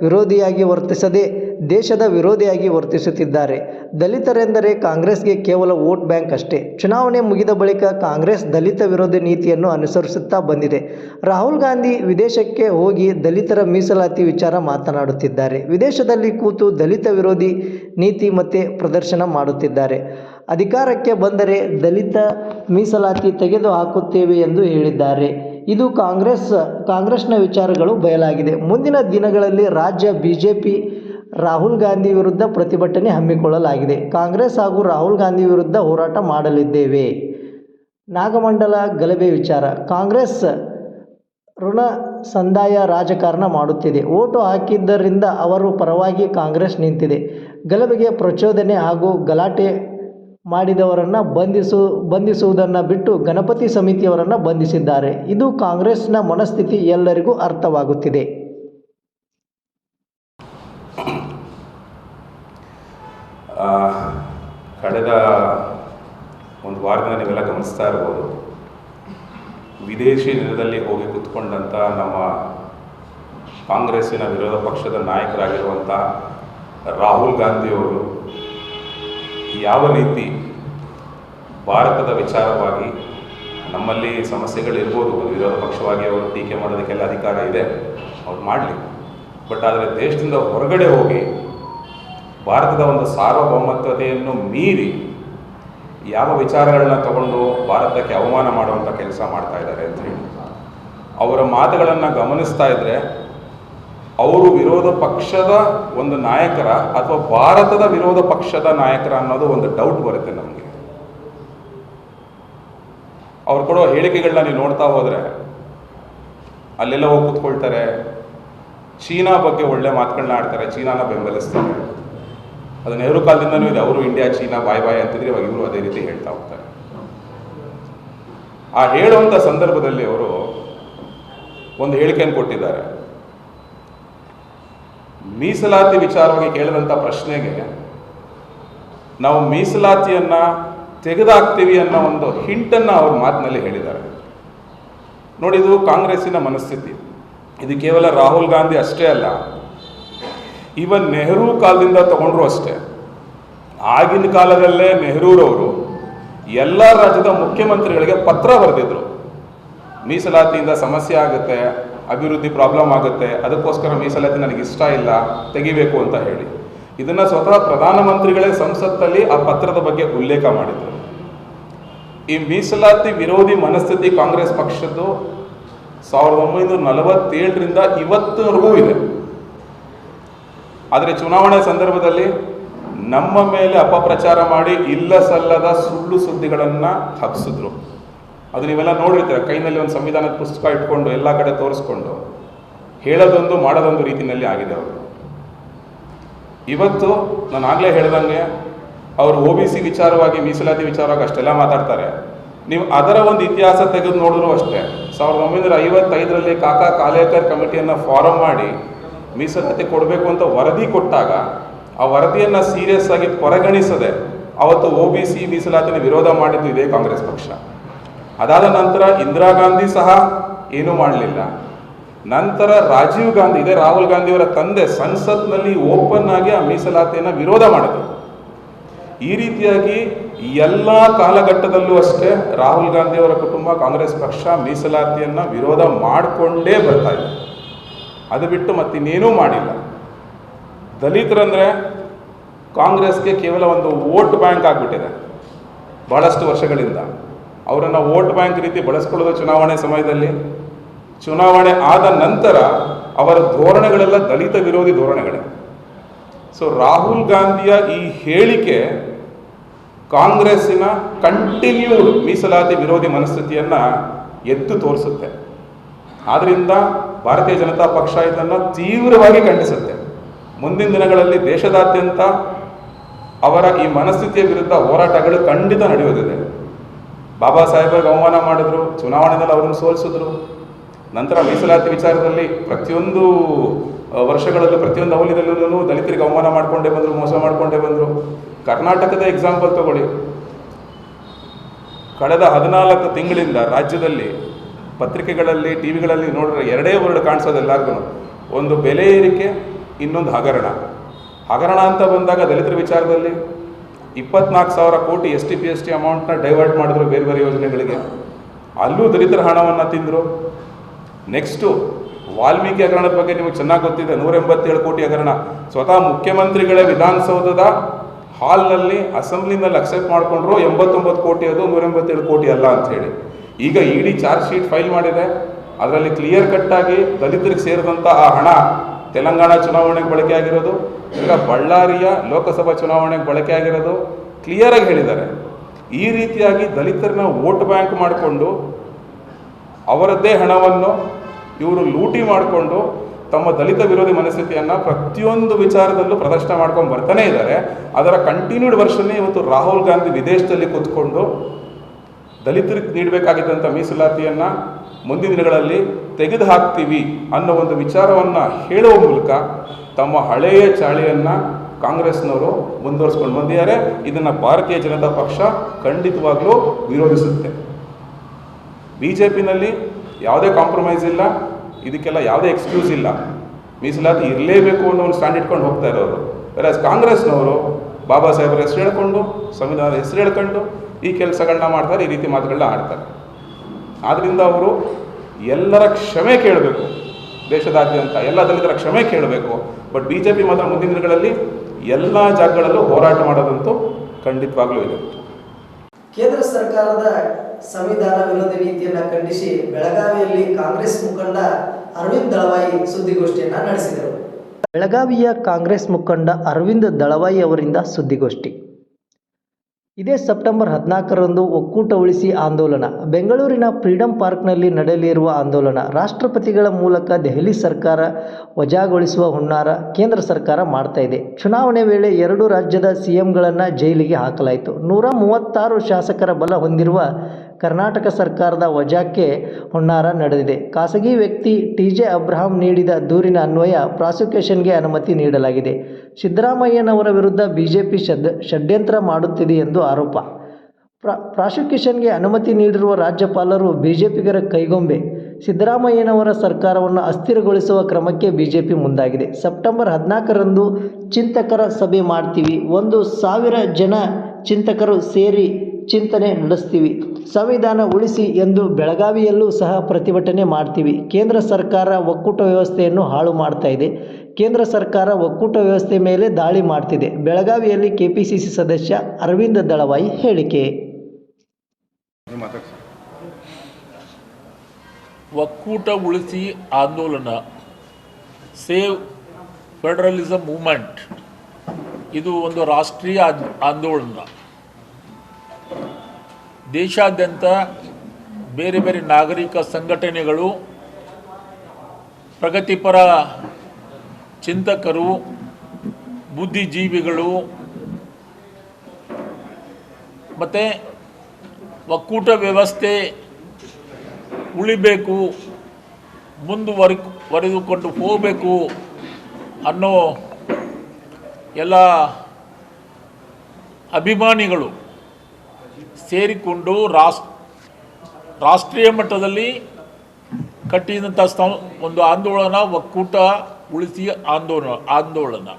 ವಿರೋಧಿಯಾಗಿ ವರ್ತಿಸದೆ ದೇಶದ ವಿರೋಧಿಯಾಗಿ ವರ್ತಿಸುತ್ತಿದ್ದಾರೆ. ದಲಿತರೆಂದರೆ ಕಾಂಗ್ರೆಸ್ಗೆ ಕೇವಲ ವೋಟ್ ಬ್ಯಾಂಕ್ ಅಷ್ಟೇ. ಚುನಾವಣೆ ಮುಗಿದ ಬಳಿಕ ಕಾಂಗ್ರೆಸ್ ದಲಿತ ವಿರೋಧಿ ನೀತಿಯನ್ನು ಅನುಸರಿಸುತ್ತಾ ಬಂದಿದೆ. ರಾಹುಲ್ ಗಾಂಧಿ ವಿದೇಶಕ್ಕೆ ಹೋಗಿ ದಲಿತರ ಮೀಸಲಾತಿ ವಿಚಾರ ಮಾತನಾಡುತ್ತಿದ್ದಾರೆ. ವಿದೇಶದಲ್ಲಿ ಕೂತು ದಲಿತ ವಿರೋಧಿ ನೀತಿ ಮತ್ತೆ ಪ್ರದರ್ಶನ ಮಾಡುತ್ತಿದ್ದಾರೆ. ಅಧಿಕಾರಕ್ಕೆ ಬಂದರೆ ದಲಿತ ಮೀಸಲಾತಿ ತೆಗೆದು ಹಾಕುತ್ತೇವೆ ಎಂದು ಹೇಳಿದ್ದಾರೆ. ಇದು ಕಾಂಗ್ರೆಸ್, ಕಾಂಗ್ರೆಸ್ನ ವಿಚಾರಗಳು ಬಯಲಾಗಿದೆ. ಮುಂದಿನ ದಿನಗಳಲ್ಲಿ ರಾಜ್ಯ ಬಿಜೆಪಿ ರಾಹುಲ್ ಗಾಂಧಿ ವಿರುದ್ಧ ಪ್ರತಿಭಟನೆ ಹಮ್ಮಿಕೊಳ್ಳಲಾಗಿದೆ. ಕಾಂಗ್ರೆಸ್ ಹಾಗೂ ರಾಹುಲ್ ಗಾಂಧಿ ವಿರುದ್ಧ ಹೋರಾಟ ಮಾಡಲಿದ್ದೇವೆ. ನಾಗಮಂಡಲ ಗಲಭೆ ವಿಚಾರ. ಕಾಂಗ್ರೆಸ್ ಋಣ ಸಂದಾಯ ರಾಜಕಾರಣ ಮಾಡುತ್ತಿದೆ. ಓಟು ಹಾಕಿದ್ದರಿಂದ ಅವರು ಪರವಾಗಿ ಕಾಂಗ್ರೆಸ್ ನಿಂತಿದೆ. ಗಲಭೆಗೆ ಪ್ರಚೋದನೆ ಹಾಗೂ ಗಲಾಟೆ ಮಾಡಿದವರನ್ನು ಬಂಧಿಸು, ಬಂಧಿಸುವುದನ್ನು ಬಿಟ್ಟು ಗಣಪತಿ ಸಮಿತಿಯವರನ್ನು ಬಂಧಿಸಿದ್ದಾರೆ. ಇದು ಕಾಂಗ್ರೆಸ್ನ ಮನಸ್ಥಿತಿ ಎಲ್ಲರಿಗೂ ಅರ್ಥವಾಗುತ್ತಿದೆ. ಕಳೆದ ಒಂದು ವಾರದಿಂದ ನೀವೆಲ್ಲ ಗಮನಿಸ್ತಾ ಇರ್ಬೋದು. ವಿದೇಶಿ ನೆಲದಲ್ಲಿ ಹೋಗಿ ಕುತ್ಕೊಂಡಂಥ ನಮ್ಮ ಕಾಂಗ್ರೆಸ್ಸಿನ ವಿರೋಧ ಪಕ್ಷದ ನಾಯಕರಾಗಿರುವಂಥ ರಾಹುಲ್ ಗಾಂಧಿಯವರು ಯಾವ ರೀತಿ ಭಾರತದ ವಿಚಾರವಾಗಿ ನಮ್ಮಲ್ಲಿ ಸಮಸ್ಯೆಗಳಿರ್ಬೋದು ವಿರೋಧ ಪಕ್ಷವಾಗಿ ಅವರು ಟೀಕೆ ಮಾಡೋದಕ್ಕೆಲ್ಲ ಅಧಿಕಾರ ಇದೆ, ಅವ್ರು ಮಾಡಲಿ. ಬಟ್ ಆದರೆ ದೇಶದಿಂದ ಹೊರಗಡೆ ಹೋಗಿ ಭಾರತದ ಒಂದು ಸಾರ್ವಭೌಮತ್ವತೆಯನ್ನು ಮೀರಿ ಯಾವ ವಿಚಾರಗಳನ್ನ ತಗೊಂಡು ಭಾರತಕ್ಕೆ ಅವಮಾನ ಮಾಡುವಂಥ ಕೆಲಸ ಮಾಡ್ತಾ ಇದ್ದಾರೆ ಅಂತ ಹೇಳಿ. ಅವರ ಮಾತುಗಳನ್ನು ಗಮನಿಸ್ತಾ ಇದ್ರೆ ಅವರು ವಿರೋಧ ಪಕ್ಷದ ಒಂದು ನಾಯಕರ ಅಥವಾ ಭಾರತದ ವಿರೋಧ ಪಕ್ಷದ ನಾಯಕರ ಅನ್ನೋದು ಒಂದು ಡೌಟ್ ಬರುತ್ತೆ ನಮಗೆ. ಅವ್ರು ಕೊಡೋ ಹೇಳಿಕೆಗಳನ್ನ ನೀವು ನೋಡ್ತಾ ಹೋದ್ರೆ, ಅಲ್ಲೆಲ್ಲ ಹೋಗಿ ಕೂತ್ಕೊಳ್ತಾರೆ, ಚೀನಾ ಬಗ್ಗೆ ಒಳ್ಳೆ ಮಾತುಗಳನ್ನ ಆಡ್ತಾರೆ, ಚೀನಾನ ಬೆಂಬಲಿಸ್ತಾರೆ. ಅದು ನೆಹರು ಕಾಲದಿಂದನೂ ಇದೆ. ಅವರು ಇಂಡಿಯಾ, ಚೀನಾ, ಬಾಯ್ ಬಾಯ್ ಅಂತಿದ್ರೆ ಇವಾಗ ಇವರು ಅದೇ ರೀತಿ ಹೇಳ್ತಾ ಹೋಗ್ತಾರೆ. ಆ ಹೇಳುವಂಥ ಸಂದರ್ಭದಲ್ಲಿ ಅವರು ಒಂದು ಹೇಳಿಕೆಯನ್ನು ಕೊಟ್ಟಿದ್ದಾರೆ. ಮೀಸಲಾತಿ ವಿಚಾರವಾಗಿ ಕೇಳಿದಂಥ ಪ್ರಶ್ನೆಗೆ ನಾವು ಮೀಸಲಾತಿಯನ್ನ ತೆಗೆದಾಕ್ತೀವಿ ಅನ್ನೋ ಒಂದು ಹಿಂಟನ್ನು ಅವ್ರ ಮಾತಿನಲ್ಲಿ ಹೇಳಿದ್ದಾರೆ. ನೋಡಿ, ಇದು ಕಾಂಗ್ರೆಸ್ಸಿನ ಮನಸ್ಥಿತಿ. ಇದು ಕೇವಲ ರಾಹುಲ್ ಗಾಂಧಿ ಅಷ್ಟೇ ಅಲ್ಲ. ಈವನ್ ನೆಹರು ಕಾಲದಿಂದ ತಗೊಂಡ್ರು ಅಷ್ಟೇ. ಆಗಿನ ಕಾಲದಲ್ಲೇ ನೆಹರೂರವರು ಎಲ್ಲ ರಾಜ್ಯದ ಮುಖ್ಯಮಂತ್ರಿಗಳಿಗೆ ಪತ್ರ ಬರೆದಿದ್ರು. ಮೀಸಲಾತಿಯಿಂದ ಸಮಸ್ಯೆ ಆಗುತ್ತೆ, ಅಭಿವೃದ್ಧಿ ಪ್ರಾಬ್ಲಮ್ ಆಗುತ್ತೆ, ಅದಕ್ಕೋಸ್ಕರ ಮೀಸಲಾತಿ ನನಗೆ ಇಷ್ಟ ಇಲ್ಲ, ತೆಗಿಬೇಕು ಅಂತ ಹೇಳಿ. ಇದನ್ನ ಸ್ವತಃ ಪ್ರಧಾನಮಂತ್ರಿಗಳೇ ಸಂಸತ್ತಲ್ಲಿ ಆ ಪತ್ರದ ಬಗ್ಗೆ ಉಲ್ಲೇಖ ಮಾಡಿದ್ರು. ಈ ಮೀಸಲಾತಿ ವಿರೋಧಿ ಮನಸ್ಥಿತಿ ಕಾಂಗ್ರೆಸ್ ಪಕ್ಷದ್ದು ಸಾವಿರದ ಒಂಬೈನೂರ ನಲವತ್ತೇಳರಿಂದ ಇವತ್ತಿನವರೆಗೂ ಇದೆ. ಆದರೆ ಚುನಾವಣೆ ಸಂದರ್ಭದಲ್ಲಿ ನಮ್ಮ ಮೇಲೆ ಅಪಪ್ರಚಾರ ಮಾಡಿ ಇಲ್ಲ ಸಲ್ಲದ ಸುಳ್ಳು ಸುದ್ದಿಗಳನ್ನು ಹಬ್ಸಿದ್ರು. ಅದು ನೀವೆಲ್ಲ ನೋಡಿರ್ತೀರ, ಕೈನಲ್ಲಿ ಒಂದು ಸಂವಿಧಾನದ ಪುಸ್ತಕ ಇಟ್ಕೊಂಡು ಎಲ್ಲ ಕಡೆ ತೋರಿಸ್ಕೊಂಡು. ಹೇಳೋದೊಂದು ಮಾಡೋದೊಂದು ರೀತಿಯಲ್ಲಿ ಆಗಿದೆ ಅವರು. ಇವತ್ತು ನಾನು ಆಗಲೇ ಹೇಳ್ದಂಗೆ, ಅವರು ಒ ಬಿ ಸಿ ವಿಚಾರವಾಗಿ, ಮೀಸಲಾತಿ ವಿಚಾರವಾಗಿ ಅಷ್ಟೆಲ್ಲ ಮಾತಾಡ್ತಾರೆ. ನೀವು ಅದರ ಒಂದು ಇತಿಹಾಸ ತೆಗೆದು ನೋಡಿದ್ರು ಅಷ್ಟೇ. ಸಾವಿರದ ಒಂಬೈನೂರ ಐವತ್ತೈದರಲ್ಲಿ ಕಾಕಾ ಕಾಲೇಕರ್ ಕಮಿಟಿಯನ್ನು ಫಾರಂ ಮಾಡಿ ಮೀಸಲಾತಿ ಕೊಡಬೇಕು ಅಂತ ವರದಿ ಕೊಟ್ಟಾಗ ಆ ವರದಿಯನ್ನು ಸೀರಿಯಸ್ ಆಗಿ ಪರಿಗಣಿಸದೆ ಅವತ್ತು ಒ ಬಿ ಸಿ ಮೀಸಲಾತಿನ ವಿರೋಧ ಮಾಡಿದ್ದು ಇದೇ ಕಾಂಗ್ರೆಸ್ ಪಕ್ಷ. ಅದಾದ ನಂತರ ಇಂದಿರಾ ಗಾಂಧಿ ಸಹ ಏನೂ ಮಾಡಲಿಲ್ಲ. ನಂತರ ರಾಜೀವ್ ಗಾಂಧಿ, ಇದೇ ರಾಹುಲ್ ಗಾಂಧಿಯವರ ತಂದೆ ಸಂಸತ್ನಲ್ಲಿ ಓಪನ್ ಆಗಿ ಆ ಮೀಸಲಾತಿಯನ್ನು ವಿರೋಧ ಮಾಡಿದರು. ಈ ರೀತಿಯಾಗಿ ಎಲ್ಲ ಕಾಲಘಟ್ಟದಲ್ಲೂ ಅಷ್ಟೇ ರಾಹುಲ್ ಗಾಂಧಿಯವರ ಕುಟುಂಬ ಕಾಂಗ್ರೆಸ್ ಪಕ್ಷ ಮೀಸಲಾತಿಯನ್ನು ವಿರೋಧ ಮಾಡಿಕೊಂಡೇ ಬರ್ತಾ ಇದೆ. ಅದು ಬಿಟ್ಟು ಮತ್ತಿನ್ನೇನೂ ಮಾಡಿಲ್ಲ. ದಲಿತರಂದರೆ ಕಾಂಗ್ರೆಸ್ಗೆ ಕೇವಲ ಒಂದು ವೋಟ್ ಬ್ಯಾಂಕ್ ಆಗಿಬಿಟ್ಟಿದೆ ಭಾಳಷ್ಟು ವರ್ಷಗಳಿಂದ. ಅವರನ್ನು ವೋಟ್ ಬ್ಯಾಂಕ್ ರೀತಿ ಬಳಸ್ಕೊಳ್ಳೋದು ಚುನಾವಣೆ ಸಮಯದಲ್ಲಿ. ಚುನಾವಣೆ ಆದ ನಂತರ ಅವರ ಧೋರಣೆಗಳೆಲ್ಲ ದಲಿತ ವಿರೋಧಿ ಧೋರಣೆಗಳೇ. ಸೊ ರಾಹುಲ್ ಗಾಂಧಿಯ ಈ ಹೇಳಿಕೆ ಕಾಂಗ್ರೆಸ್ಸಿನ ಕಂಟಿನ್ಯೂಡ್ ಮೀಸಲಾತಿ ವಿರೋಧಿ ಮನಸ್ಥಿತಿಯನ್ನು ಎದ್ದು ತೋರಿಸುತ್ತೆ. ಆದ್ರಿಂದ ಭಾರತೀಯ ಜನತಾ ಪಕ್ಷ ಇದನ್ನು ತೀವ್ರವಾಗಿ ಖಂಡಿಸುತ್ತೆ. ಮುಂದಿನ ದಿನಗಳಲ್ಲಿ ದೇಶದಾದ್ಯಂತ ಅವರ ಈ ಮನಸ್ಥಿತಿಯ ವಿರುದ್ಧ ಹೋರಾಟಗಳು ಖಂಡಿತ ನಡೆಯೋದಿದೆ ಬಾಬಾ ಸಾಹೇಬರಿಗೆ ಅವಮಾನ ಮಾಡಿದ್ರು, ಚುನಾವಣೆಯಲ್ಲಿ ಅವರನ್ನು ಸೋಲಿಸಿದ್ರು. ನಂತರ ಮೀಸಲಾತಿ ವಿಚಾರದಲ್ಲಿ ಪ್ರತಿಯೊಂದು ವರ್ಷಗಳಲ್ಲೂ ಪ್ರತಿಯೊಂದು ಅವಲಿದಲ್ಲೂ ದಲಿತರಿಗೆ ಅವಮಾನ ಮಾಡಿಕೊಂಡೇ ಬಂದರು, ಮೋಸ ಮಾಡಿಕೊಂಡೇ ಬಂದರು. ಕರ್ನಾಟಕದ ಎಕ್ಸಾಂಪಲ್ ತಗೊಳ್ಳಿ. ಕಳೆದ ಹದಿನಾಲ್ಕು ತಿಂಗಳಿಂದ ರಾಜ್ಯದಲ್ಲಿ ಪತ್ರಿಕೆಗಳಲ್ಲಿ ಟಿ ವಿಗಳಲ್ಲಿ ನೋಡಿದ್ರೆ ಎರಡೇ ವರ್ಡ್ ಕಾಣಿಸೋದು ಎಲ್ಲರಿಗೂ ಒಂದು ಬೆಲೆ ಏರಿಕೆ, ಇನ್ನೊಂದು ಹಗರಣ. ಹಗರಣ ಅಂತ ಬಂದಾಗ ದಲಿತರ ವಿಚಾರದಲ್ಲಿ ಇಪ್ಪತ್ನಾಲ್ಕು ಸಾವಿರ ಕೋಟಿ S T P S T ಅಮೌಂಟ್ನ ಡೈವರ್ಟ್ ಮಾಡಿದ್ರು ಬೇರೆ ಬೇರೆ ಯೋಜನೆಗಳಿಗೆ. ಅಲ್ಲೂ ದಲಿತರ ಹಣವನ್ನು ತಿಂದರು. ನೆಕ್ಸ್ಟು ವಾಲ್ಮೀಕಿ ಹಗರಣದ ಬಗ್ಗೆ ನಿಮಗೆ ಚೆನ್ನಾಗಿ ಗೊತ್ತಿದೆ. ನೂರ ಎಂಬತ್ತೇಳು ಕೋಟಿ ಹಗರಣ. ಸ್ವತಃ ಮುಖ್ಯಮಂತ್ರಿಗಳೇ ವಿಧಾನಸೌಧದ ಹಾಲ್ನಲ್ಲಿ, ಅಸೆಂಬ್ಲಿನಲ್ಲಿ ಅಕ್ಸೆಪ್ಟ್ ಮಾಡಿಕೊಂಡ್ರು ಎಂಬತ್ತೊಂಬತ್ತು ಕೋಟಿ. ಅದು ನೂರ ಎಂಬತ್ತೇಳು ಕೋಟಿ ಅಲ್ಲ ಅಂತ ಹೇಳಿ. ಈಗ ಇಡಿ ಚಾರ್ಜ್ ಶೀಟ್ ಫೈಲ್ ಮಾಡಿದೆ. ಅದರಲ್ಲಿ ಕ್ಲಿಯರ್ ಕಟ್ ಆಗಿ ದಲಿತರಿಗೆ ಸೇರಿದಂಥ ಆ ಹಣ ತೆಲಂಗಾಣ ಚುನಾವಣೆಗೆ ಬಳಕೆ ಆಗಿರೋದು, ಈಗ ಬಳ್ಳಾರಿಯ ಲೋಕಸಭಾ ಚುನಾವಣೆಗೆ ಬಳಕೆ ಆಗಿರೋದು ಕ್ಲಿಯರಾಗಿ ಹೇಳಿದ್ದಾರೆ. ಈ ರೀತಿಯಾಗಿ ದಲಿತರನ್ನ ವೋಟ್ ಬ್ಯಾಂಕ್ ಮಾಡಿಕೊಂಡು ಅವರದ್ದೇ ಹಣವನ್ನು ಇವರು ಲೂಟಿ ಮಾಡಿಕೊಂಡು ತಮ್ಮ ದಲಿತ ವಿರೋಧಿ ಮನಸ್ಥಿತಿಯನ್ನು ಪ್ರತಿಯೊಂದು ವಿಚಾರದಲ್ಲೂ ಪ್ರದರ್ಶನ ಮಾಡ್ಕೊಂಡು ಬರ್ತಾನೆ ಇದ್ದಾರೆ. ಅದರ ಕಂಟಿನ್ಯೂಡ್ ವರ್ಷನ್ನೇ ಇವತ್ತು ರಾಹುಲ್ ಗಾಂಧಿ ವಿದೇಶದಲ್ಲಿ ಕೂತ್ಕೊಂಡು ದಲಿತರಿಗೆ ನೀಡಬೇಕಾಗಿದ್ದಂಥ ಮೀಸಲಾತಿಯನ್ನು ಮುಂದಿನ ದಿನಗಳಲ್ಲಿ ತೆಗೆದು ಹಾಕ್ತೀವಿ ಅನ್ನೋ ಒಂದು ವಿಚಾರವನ್ನು ಹೇಳುವ ಮೂಲಕ ತಮ್ಮ ಹಳೆಯ ಚಾಳಿಯನ್ನು ಕಾಂಗ್ರೆಸ್ನವರು ಮುಂದುವರಿಸ್ಕೊಂಡು ಬಂದಿದ್ದಾರೆ. ಇದನ್ನು ಭಾರತೀಯ ಜನತಾ ಪಕ್ಷ ಖಂಡಿತವಾಗಲೂ ವಿರೋಧಿಸುತ್ತೆ. ಬಿ ಜೆ ಪಿನಲ್ಲಿ ಯಾವುದೇ ಕಾಂಪ್ರಮೈಸ್ ಇಲ್ಲ, ಇದಕ್ಕೆಲ್ಲ ಯಾವುದೇ ಎಕ್ಸ್ಕ್ಯೂಸ್ ಇಲ್ಲ. ಮೀಸಲಾತಿ ಇರಲೇಬೇಕು ಅನ್ನೋ ಒಂದು ಸ್ಟ್ಯಾಂಡ್ ಇಟ್ಕೊಂಡು ಹೋಗ್ತಾ ಇರೋರು. ಕಾಂಗ್ರೆಸ್ನವರು ಬಾಬಾ ಸಾಹೇಬರ ಹೆಸರು ಹೇಳ್ಕೊಂಡು, ಸಂವಿಧಾನದ ಹೆಸರು ಹೇಳ್ಕೊಂಡು ಈ ಕೆಲಸಗಳನ್ನ ಮಾಡ್ತಾರೆ ಈ ರೀತಿ ಮಾತುಗಳನ್ನ ಆಡ್ತಾರೆ. ಆದ್ದರಿಂದ ಅವರು ಎಲ್ಲರ ಕ್ಷಮೆ ಕೇಳಬೇಕು. ದೇಶದಾದ್ಯಂತ ಎಲ್ಲ ದಲಿತರ ಕ್ಷಮೆ ಕೇಳಬೇಕು. ಬಟ್ ಬಿ ಜೆ ಪಿ ಮಾತ್ರ ಮುಂದಿನ ದಿನಗಳಲ್ಲಿ ಎಲ್ಲ ಜಾಗಗಳಲ್ಲೂ ಹೋರಾಟ ಮಾಡೋದಂತೂ ಖಂಡಿತವಾಗ್ಲೂ ಇದೆ. ಕೇಂದ್ರ ಸರ್ಕಾರದ ಸಂವಿಧಾನ ವಿರೋಧ ನೀತಿಯನ್ನ ಖಂಡಿಸಿ ಬೆಳಗಾವಿಯಲ್ಲಿ ಕಾಂಗ್ರೆಸ್ ಮುಖಂಡ ಅರವಿಂದ್ ದಳವಾಯಿ ಸುದ್ದಿಗೋಷ್ಠಿಯನ್ನ ನಡೆಸಿದರು. ಬೆಳಗಾವಿಯ ಕಾಂಗ್ರೆಸ್ ಮುಖಂಡ ಅರವಿಂದ್ ದಳವಾಯಿ ಅವರಿಂದ ಸುದ್ದಿಗೋಷ್ಠಿ. ಇದೇ ಸೆಪ್ಟೆಂಬರ್ ಹದಿನಾಲ್ಕರಂದು ಒಕ್ಕೂಟ ಉಳಿಸಿ ಆಂದೋಲನ. ಬೆಂಗಳೂರಿನ ಫ್ರೀಡಂ ಪಾರ್ಕ್ನಲ್ಲಿ ನಡೆಯಲಿರುವ ಆಂದೋಲನ. ರಾಷ್ಟ್ರಪತಿಗಳ ಮೂಲಕ ದೆಹಲಿ ಸರ್ಕಾರ ವಜಾಗೊಳಿಸುವ ಹುನ್ನಾರ ಕೇಂದ್ರ ಸರ್ಕಾರ ಮಾಡ್ತಾ ಇದೆ. ಚುನಾವಣೆ ವೇಳೆ ಎರಡು ರಾಜ್ಯದ ಸಿಎಂಗಳನ್ನು ಜೈಲಿಗೆ ಹಾಕಲಾಯಿತು. ನೂರ ಮೂವತ್ತಾರು ಶಾಸಕರ ಬಲ ಹೊಂದಿರುವ ಕರ್ನಾಟಕ ಸರ್ಕಾರದ ವಜಾಕ್ಕೆ ಹುನ್ನಾರ ನಡೆದಿದೆ. ಖಾಸಗಿ ವ್ಯಕ್ತಿ ಟಿ ಜೆ ಅಬ್ರಹಾಂ ನೀಡಿದ ದೂರಿನ ಅನ್ವಯ ಪ್ರಾಸಿಕ್ಯೂಷನ್ಗೆ ಅನುಮತಿ ನೀಡಲಾಗಿದೆ. ಸಿದ್ದರಾಮಯ್ಯನವರ ವಿರುದ್ಧ ಬಿಜೆಪಿ ಷಡ್, ಷಡ್ಯಂತ್ರ ಮಾಡುತ್ತಿದೆ ಎಂದು ಆರೋಪ. ಪ್ರಾ, ಪ್ರಾಸಿಕ್ಯೂಷನ್ಗೆ ಅನುಮತಿ ನೀಡಿರುವ ರಾಜ್ಯಪಾಲರು ಬಿಜೆಪಿಗರ ಕೈಗೊಂಬೆ. ಸಿದ್ದರಾಮಯ್ಯನವರ ಸರ್ಕಾರವನ್ನು ಅಸ್ಥಿರಗೊಳಿಸುವ ಕ್ರಮಕ್ಕೆ ಬಿಜೆಪಿ ಮುಂದಾಗಿದೆ. ಸೆಪ್ಟೆಂಬರ್ ಹದಿನಾಲ್ಕರಂದು ಚಿಂತಕರ ಸಭೆ ಮಾಡ್ತೀವಿ. ಒಂದು ಸಾವಿರ ಜನ ಚಿಂತಕರು ಸೇರಿ ಚಿಂತನೆ ನಡೆಸ್ತೀವಿ. ಸಂವಿಧಾನ ಉಳಿಸಿ ಎಂದು ಬೆಳಗಾವಿಯಲ್ಲೂ ಸಹ ಪ್ರತಿಭಟನೆ ಮಾಡ್ತೀವಿ. ಕೇಂದ್ರ ಸರ್ಕಾರ ಒಕ್ಕೂಟ ವ್ಯವಸ್ಥೆಯನ್ನು ಹಾಳು ಮಾಡ್ತಾ ಇದೆ. ಕೇಂದ್ರ ಸರ್ಕಾರ ಒಕ್ಕೂಟ ವ್ಯವಸ್ಥೆ ಮೇಲೆ ದಾಳಿ ಮಾಡ್ತಿದೆ. ಬೆಳಗಾವಿಯಲ್ಲಿ ಕೆಪಿಸಿಸಿ ಸದಸ್ಯ ಅರವಿಂದ ದಳವಾಯಿ ಹೇಳಿಕೆ. ಒಕ್ಕೂಟ ಉಳಿಸಿ ಆಂದೋಲನ ಸೇವ್ ಫೆಡರಲಿಸಂ ಮೂಮೆಂಟ್ ಇದು ಒಂದು ರಾಷ್ಟ್ರೀಯ ಆಂದ್- ಆಂದೋಲನ. ದೇಶಾದ್ಯಂತ ಬೇರೆ ಬೇರೆ ನಾಗರಿಕ ಸಂಘಟನೆಗಳು, ಪ್ರಗತಿಪರ ಚಿಂತಕರು, ಬುದ್ಧಿಜೀವಿಗಳು, ಮತ್ತು ಒಕ್ಕೂಟ ವ್ಯವಸ್ಥೆ ಉಳಿಬೇಕು, ಮುಂದುವರಿ, ವರೆದುಕೊಂಡು ಹೋಗಬೇಕು ಅನ್ನೋ ಎಲ್ಲ ಅಭಿಮಾನಿಗಳು. ಸೇರಿಕೊಂಡು ರಾಷ್ ರಾಷ್ಟ್ರೀಯ ಮಟ್ಟದಲ್ಲಿ ಕಟ್ಟಿದಂಥ ಸ್ಥ ಒಂದು ಆಂದೋಲನ ಒಕ್ಕೂಟ ಉಳಿಸಿ ಆಂದೋಲನ ಆಂದೋಲನ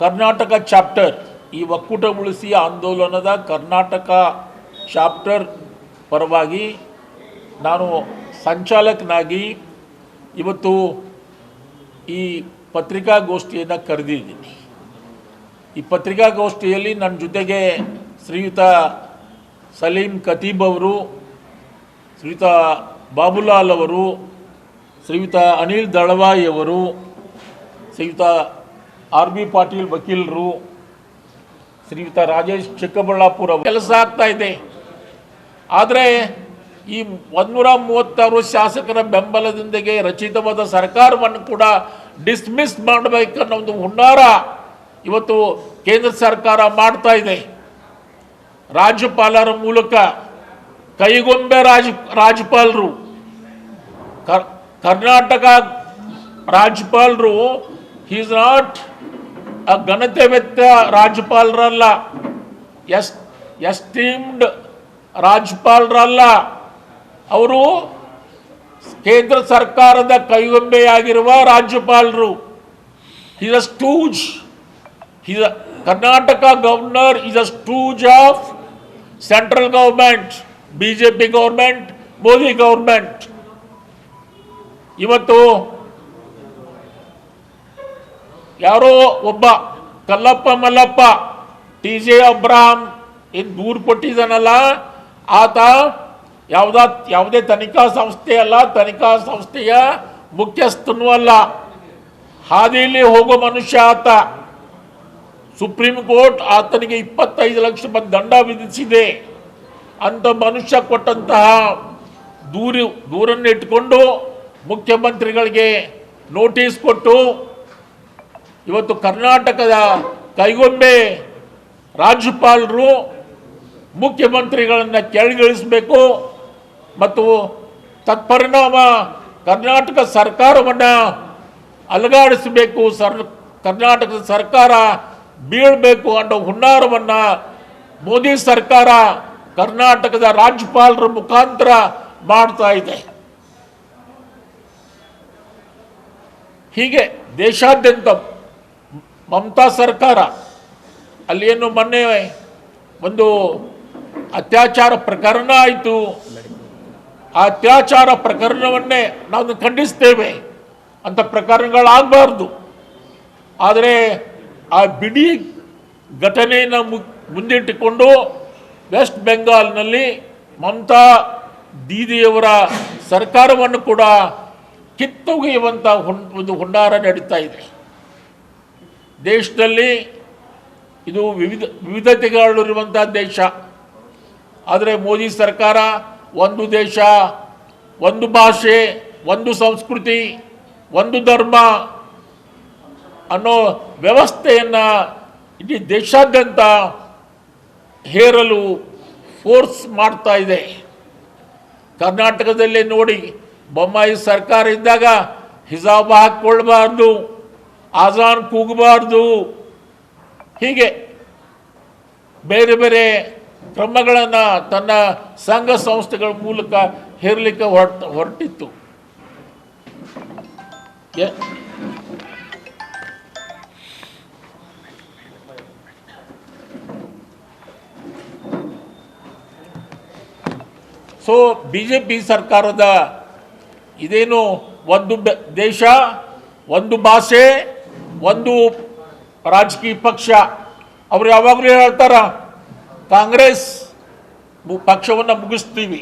ಕರ್ನಾಟಕ ಚಾಪ್ಟರ್, ಈ ಒಕ್ಕೂಟ ಉಳಿಸಿ ಆಂದೋಲನದ ಕರ್ನಾಟಕ ಚಾಪ್ಟರ್ ಪರವಾಗಿ ನಾನು ಸಂಚಾಲಕನಾಗಿ ಇವತ್ತು ಈ ಪತ್ರಿಕಾಗೋಷ್ಠಿಯನ್ನು ಕರೆದಿದ್ದೀನಿ. ಈ ಪತ್ರಿಕಾಗೋಷ್ಠಿಯಲ್ಲಿ ನನ್ನ ಜೊತೆಗೆ ಶ್ರೀಯುತ ಸಲೀಂ ಖತೀಬ್ ಅವರು, ಶ್ರೀಯುತ ಬಾಬುಲಾಲ್ ಅವರು, ಶ್ರೀಯುತ ಅನಿಲ್ ದಳವಾಯಿ ಅವರು, ಶ್ರೀಯುತ ಆರ್ ಬಿ ಪಾಟೀಲ್ ವಕೀಲರು, ಶ್ರೀಯುತ ರಾಜೇಶ್ ಚಿಕ್ಕಬಳ್ಳಾಪುರ ಅವರು. ಕೆಲಸ ಆಗ್ತಾ ಇದೆ. ಆದರೆ ಈ ಒಂದೂರ ಮೂವತ್ತಾರು ಶಾಸಕರ ಬೆಂಬಲದೊಂದಿಗೆ ರಚಿತವಾದ ಸರ್ಕಾರವನ್ನು ಕೂಡ ಡಿಸ್ಮಿಸ್ ಮಾಡಬೇಕನ್ನೋ ಒಂದು ಹುನ್ನಾರ ಇವತ್ತು ಕೇಂದ್ರ ಸರ್ಕಾರ ಮಾಡ್ತಾ ಇದೆ. ರಾಜ್ಯಪಾಲರ ಮೂಲಕ ಕೈಗೊಂಬೆ ರಾಜ, ರಾಜ್ಯಪಾಲರು. ಕರ್- ಕರ್ನಾಟಕ ರಾಜ್ಯಪಾಲರು ಈಸ್ ನಾಟ್ ಅ ಘನತೆವೆತ್ತ ರಾಜ್ಯಪಾಲರಲ್ಲ. ಎಸ್ ಎಸ್ಟೀಮ್ಡ್ ರಾಜ್ಯಪಾಲರಲ್ಲ. ಅವರು ಕೇಂದ್ರ ಸರ್ಕಾರದ ಕೈಗೊಂಬೆಯಾಗಿರುವ ರಾಜ್ಯಪಾಲರು. Is a stooge is Karnataka governor is a stooge of central government, BJP government, Modi government. ಇವತ್ತು ಯಾರೋ ಒಬ್ಬ Kallappa Mallappa T J Abraham ಏನು ದೂರು ಕೊಟ್ಟಿದ್ದಾನಲ್ಲ ಆತ ಯಾವುದ ಯಾವುದೇ ತನಿಖಾ ಸಂಸ್ಥೆ ಅಲ್ಲ ತನಿಖಾ ಸಂಸ್ಥೆಯ ಮುಖ್ಯಸ್ಥನೂ ಅಲ್ಲ ಹಾದಿಯಲ್ಲಿ ಹೋಗೋ ಮನುಷ್ಯ ಆತ ಸುಪ್ರೀಂ ಕೋರ್ಟ್ ಆತನಿಗೆ ಇಪ್ಪತ್ತೈದು ಲಕ್ಷ ರೂಪಾಯಿ ದಂಡ ವಿಧಿಸಿದೆ. ಅಂತ ಮನುಷ್ಯ ಕೊಟ್ಟಂತಹ ದೂರು, ದೂರನ್ನು ಇಟ್ಕೊಂಡು ಮುಖ್ಯಮಂತ್ರಿಗಳಿಗೆ ನೋಟಿಸ್ ಕೊಟ್ಟು ಇವತ್ತು ಕರ್ನಾಟಕದ ಕೈಗೊಂಬೆ ರಾಜ್ಯಪಾಲರು ಮುಖ್ಯಮಂತ್ರಿಗಳನ್ನು ಕೆಳಗಿಳಿಸಬೇಕು ಮತ್ತು ತತ್ಪರಿಣಾಮ ಕರ್ನಾಟಕ ಸರ್ಕಾರವನ್ನು ಅಲುಗಾಡಿಸಬೇಕು. ಸರ್, ಕರ್ನಾಟಕದ ಸರ್ಕಾರ ಬೀಳಬೇಕು ಅನ್ನೋ ಹುನ್ನಾರವನ್ನು ಮೋದಿ ಸರ್ಕಾರ ಕರ್ನಾಟಕದ ರಾಜ್ಯಪಾಲರ ಮುಖಾಂತರ ಮಾಡ್ತಾ ಇದೆ. ಹೀಗೆ ದೇಶಾದ್ಯಂತ ಮಮತಾ ಸರ್ಕಾರ ಅಲ್ಲಿ ಏನು ಮೊನ್ನೆ ಒಂದು ಅತ್ಯಾಚಾರ ಪ್ರಕರಣ ಆಯಿತು. ಆ ಅತ್ಯಾಚಾರ ಪ್ರಕರಣವನ್ನೇ ನಾವು ಖಂಡಿಸ್ತೇವೆ ಅಂತ ಪ್ರಕರಣಗಳಾಗಬಾರ್ದು. ಆದರೆ ಆ ಬಿಡಿ ಘಟನೆಯನ್ನು ಮುಂದಿಟ್ಟುಕೊಂಡು ವೆಸ್ಟ್ ಬೆಂಗಾಲ್ನಲ್ಲಿ ಮಮತಾ ದೀದಿಯವರ ಸರ್ಕಾರವನ್ನು ಕೂಡ ಕಿತ್ತೊಗೆಯುವಂಥ ಒಂದು ಹುನ್ನಾರ ನಡೀತಾ ಇದೆ. ದೇಶದಲ್ಲಿ ಇದು ವಿವಿಧ ವಿವಿಧತೆಗಳಿರುವಂಥ ದೇಶ. ಆದರೆ ಮೋದಿ ಸರ್ಕಾರ ಒಂದು ದೇಶ, ಒಂದು ಭಾಷೆ, ಒಂದು ಸಂಸ್ಕೃತಿ, ಒಂದು ಧರ್ಮ ಅನ್ನೋ ವ್ಯವಸ್ಥೆಯನ್ನು ಇಡೀ ದೇಶಾದ್ಯಂತ ಹೇರಲು ಫೋರ್ಸ್ ಮಾಡ್ತಾ ಇದೆ. ಕರ್ನಾಟಕದಲ್ಲಿ ನೋಡಿ, ಬೊಮ್ಮಾಯಿ ಸರ್ಕಾರ ಇದ್ದಾಗ ಹಿಜಾಬ್ ಹಾಕ್ಕೊಳ್ಬಾರ್ದು, ಆಜಾನ್ ಕೂಗಬಾರ್ದು, ಹೀಗೆ ಬೇರೆ ಬೇರೆ ಕ್ರಮಗಳನ್ನು ತನ್ನ ಸಂಘ ಸಂಸ್ಥೆಗಳ ಮೂಲಕ ಹೇರಲಿಕ್ಕೆ ಹೊರಟ, ಹೊರಟಿತ್ತು. ಸೊ ಬಿ ಜೆ ಪಿ ಸರ್ಕಾರದ ಇದೇನು ಒಂದು ದೇಶ, ಒಂದು ಭಾಷೆ, ಒಂದು ರಾಜಕೀಯ ಪಕ್ಷ. ಅವ್ರು ಯಾವಾಗಲೂ ಹೇಳ್ತಾರ, ಕಾಂಗ್ರೆಸ್ ಪಕ್ಷವನ್ನು ಮುಗಿಸ್ತೀವಿ.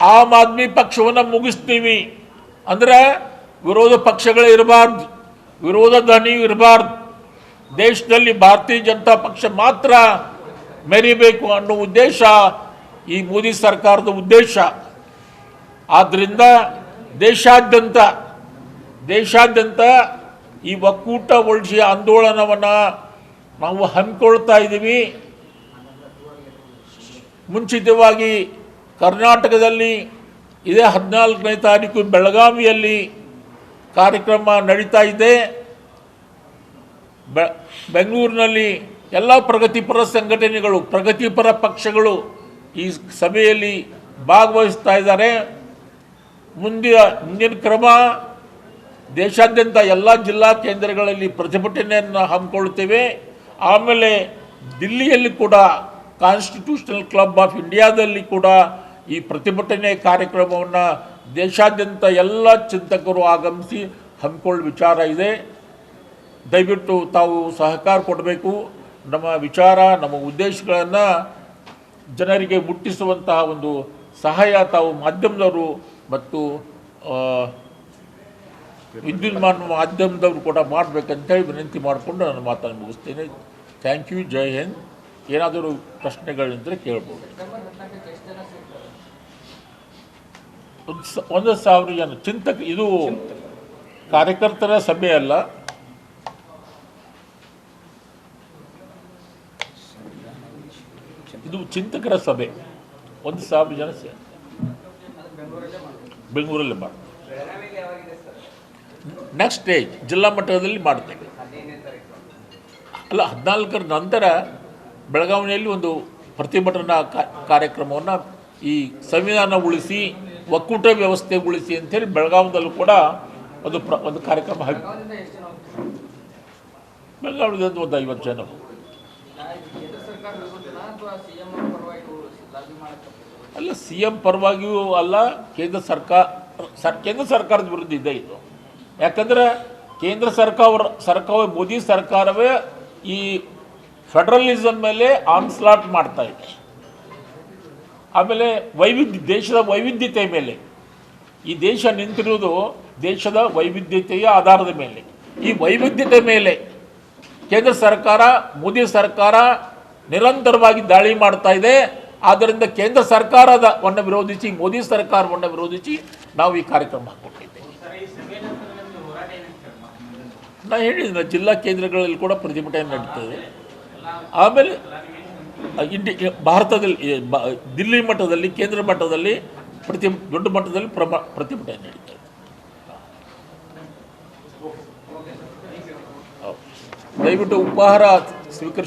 ಆಮ್ ಆದ್ಮಿ ಪಕ್ಷವನ್ನು ಮುಗಿಸ್ತೀವಿ. ಅಂದ್ರೆ ವಿರೋಧ ಪಕ್ಷಗಳು ಇರಬಾರ್ದು, ವಿರೋಧ ಧ್ವನಿ ಇರಬಾರ್ದು. ದೇಶದಲ್ಲಿ ಭಾರತೀಯ ಜನತಾ ಪಕ್ಷ ಮಾತ್ರ ಮೆರಿಬೇಕು ಅನ್ನೋ ಉದ್ದೇಶ ಈ ಮೋದಿ ಸರ್ಕಾರದ ಉದ್ದೇಶ. ಆದ್ದರಿಂದ ದೇಶಾದ್ಯಂತ ದೇಶಾದ್ಯಂತ ಈ ಒಕ್ಕೂಟ ಒಳಿಸಿ ಆಂದೋಲನವನ್ನು ನಾವು ಹಮ್ಮಿಕೊಳ್ತಾ ಇದ್ದೀವಿ. ಮುಂಚಿತವಾಗಿ ಕರ್ನಾಟಕದಲ್ಲಿ ಇದೇ ಹದಿನಾಲ್ಕನೇ ತಾರೀಕು ಬೆಳಗಾವಿಯಲ್ಲಿ ಕಾರ್ಯಕ್ರಮ ನಡೀತಾ ಇದೆ. ಬೆಂಗಳೂರಿನಲ್ಲಿ ಎಲ್ಲ ಪ್ರಗತಿಪರ ಸಂಘಟನೆಗಳು, ಪ್ರಗತಿಪರ ಪಕ್ಷಗಳು ಈ ಸಭೆಯಲ್ಲಿ ಭಾಗವಹಿಸ್ತಾ ಇದ್ದಾರೆ. ಮುಂದಿನ ಮುಂದಿನ ಕ್ರಮ ದೇಶಾದ್ಯಂತ ಎಲ್ಲ ಜಿಲ್ಲಾ ಕೇಂದ್ರಗಳಲ್ಲಿ ಪ್ರತಿಭಟನೆಯನ್ನು ಹಮ್ಮಿಕೊಳ್ತೇವೆ ಆಮೇಲೆ ದಿಲ್ಲಿಯಲ್ಲಿ ಕೂಡ ಕಾನ್ಸ್ಟಿಟ್ಯೂಷನಲ್ ಕ್ಲಬ್ ಆಫ್ ಇಂಡಿಯಾದಲ್ಲಿ ಕೂಡ ಈ ಪ್ರತಿಭಟನೆ ಕಾರ್ಯಕ್ರಮವನ್ನು ದೇಶಾದ್ಯಂತ ಎಲ್ಲ ಚಿಂತಕರು ಆಗಮಿಸಿ ಹಮ್ಮಿಕೊಳ್ಳೋ ವಿಚಾರ ಇದೆ. ದಯವಿಟ್ಟು ತಾವು ಸಹಕಾರ ಕೊಡಬೇಕು. ನಮ್ಮ ವಿಚಾರ, ನಮ್ಮ ಉದ್ದೇಶಗಳನ್ನು ಜನರಿಗೆ ಮುಟ್ಟಿಸುವಂತಹ ಒಂದು ಸಹಾಯ ತಾವು ಮಾಧ್ಯಮದವರು ಮತ್ತು ವಿದ್ಯುನ್ಮಾನ ಮಾಧ್ಯಮದವರು ಕೂಡ ಮಾಡಬೇಕಂತೇಳಿ ವಿನಂತಿ ಮಾಡಿಕೊಂಡು ನಾನು ಮಾತನ್ನು ಮುಗಿಸ್ತೇನೆ. ಥ್ಯಾಂಕ್ ಯು ಜೈ ಹಿಂದ್ ಏನಾದರೂ ಪ್ರಶ್ನೆಗಳಿದ್ದರೆ ಕೇಳ್ಬೋದು. ಒಂದು ಸಾವಿರ ಜನ ಚಿಂತಕ ಇದು ಕಾರ್ಯಕರ್ತರ ಸಭೆ ಅಲ್ಲ. ಇದು ಚಿಂತಕರ ಸಭೆ. ಒಂದು ಸಾವಿರ ಜನ ಸೇ ಬೆಂಗಳೂರಲ್ಲಿ ಮಾಡಿ ನೆಕ್ಸ್ಟ್ ಸ್ಟೇಜ್ ಜಿಲ್ಲಾ ಮಟ್ಟದಲ್ಲಿ ಮಾಡ್ತೇವೆ. ಅಲ್ಲ, ಹದಿನಾಲ್ಕರ ನಂತರ ಬೆಳಗಾವಿಯಲ್ಲಿ ಒಂದು ಪ್ರತಿಭಟನಾ ಕಾರ್ಯಕ್ರಮವನ್ನು ಈ ಸಂವಿಧಾನ ಉಳಿಸಿ, ಒಕ್ಕೂಟ ವ್ಯವಸ್ಥೆ ಉಳಿಸಿ ಅಂತೇಳಿ ಬೆಳಗಾವಿದಲ್ಲೂ ಕೂಡ ಒಂದು ಪ್ರ ಒಂದು ಕಾರ್ಯಕ್ರಮ ಹಾಕಿ ಬೆಳಗಾವಿದ ಒಂದು ಐವತ್ತು ಜನ. ಅಲ್ಲ ಸಿ ಎಂ ಪರವಾಗಿಯೂ ಅಲ್ಲ, ಕೇಂದ್ರ ಸರ್ಕಾರ, ಸರ್, ಕೇಂದ್ರ ಸರ್ಕಾರದ ವಿರುದ್ಧ ಇದೆ ಇದು. ಯಾಕಂದರೆ ಕೇಂದ್ರ ಸರ್ಕಾರ ಸರ್ಕಾರ ಮೋದಿ ಸರ್ಕಾರವೇ ಈ ಫೆಡರಲಿಸಮ್ ಮೇಲೆ ಆನ್ಸ್ಲಾಟ್ ಮಾಡ್ತಾ ಇದೆ. ಆಮೇಲೆ ವೈವಿಧ್ಯ, ದೇಶದ ವೈವಿಧ್ಯತೆ ಮೇಲೆ. ಈ ದೇಶ ನಿಂತಿರುವುದು ದೇಶದ ವೈವಿಧ್ಯತೆಯ ಆಧಾರದ ಮೇಲೆ. ಈ ವೈವಿಧ್ಯತೆ ಮೇಲೆ ಕೇಂದ್ರ ಸರ್ಕಾರ, ಮೋದಿ ಸರ್ಕಾರ ನಿರಂತರವಾಗಿ ದಾಳಿ ಮಾಡ್ತಾ ಇದೆ. ಆದ್ದರಿಂದ ಕೇಂದ್ರ ಸರ್ಕಾರದವನ್ನು ವಿರೋಧಿಸಿ, ಮೋದಿ ಸರ್ಕಾರವನ್ನು ವಿರೋಧಿಸಿ ನಾವು ಈ ಕಾರ್ಯಕ್ರಮ ಹಾಕ್ಕೊಂಡಿದ್ದೇವೆ ನಾ ಹೇಳಿದ ಜಿಲ್ಲಾ ಕೇಂದ್ರಗಳಲ್ಲಿ ಕೂಡ ಪ್ರತಿಭಟನೆ ನಡೀತದೆ. ಆಮೇಲೆ, ಇಂಡಿ ಭಾರತದಲ್ಲಿ ದಿಲ್ಲಿ ಮಟ್ಟದಲ್ಲಿ, ಕೇಂದ್ರ ಮಟ್ಟದಲ್ಲಿ ಪ್ರತಿ, ದೊಡ್ಡ ಮಟ್ಟದಲ್ಲಿ ಪ್ರಮ, ಪ್ರತಿಭಟನೆ ನಡೀತದೆ. ದಯವಿಟ್ಟು ಉಪಹಾರ ಸ್ವೀಕರಿಸಿ.